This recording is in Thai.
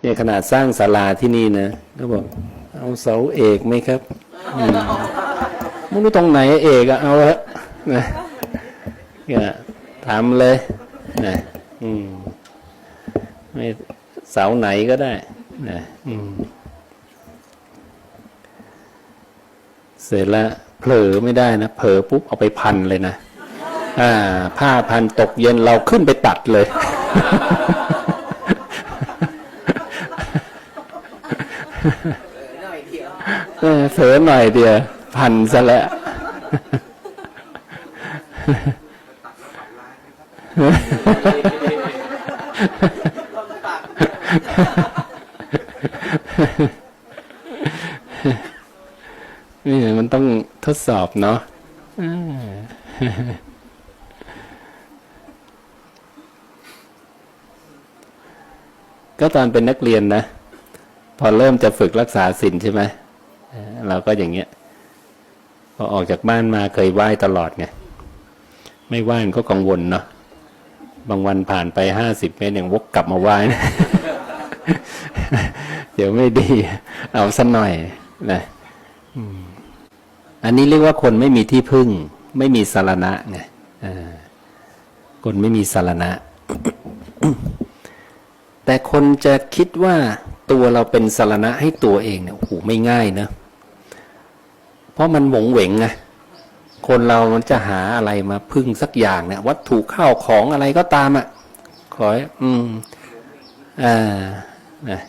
เนี่ยขนาดสร้างศาลาที่นี่นะก็บอกเอาเสาเอกไหมครับอืมไม่รู้ตรงไหนเอกอะเอาละนะเนี่ยทำเลยนะอืมไม่เสาไหนก็ได้นะอืมเสร็จแล้วเผลอไม่ได้นะเผลอปุ๊บเอาไปพันเลยนะอ่า ผ้าพันตกเย็นเราขึ้นไปตัดเลย เออเผลอหน่อยเดียวพันซะแล้วนี่มันต้องทดสอบเนาะก็ตอนเป็นนักเรียนนะ พอเริ่มจะฝึกรักษาศีลใช่ไหมเราก็อย่างเงี้ย พอออกจากบ้านมาเคยไหว้ตลอดไงไม่ไหว้ก็กังวลเนาะบางวันผ่านไปห้าสิบเมตรยังวกกลับมาไหว้นะเดี๋ยวไม่ดี เอาสักหน่อยนะอันนี้เรียกว่าคนไม่มีที่พึ่ง ไม่มีสารณะไงคนไม่มีสารณะ แต่คนจะคิดว่า ตัวเราเป็นสารณะให้ตัวเองเนี่ยโอ้โหไม่ง่ายนะเพราะมันหวงเหวงไงคนเรามันจะหาอะไรมาพึ่งสักอย่างเนี่ย วัตถุข้าวของอะไรก็ตามอะขออืมอ่านะ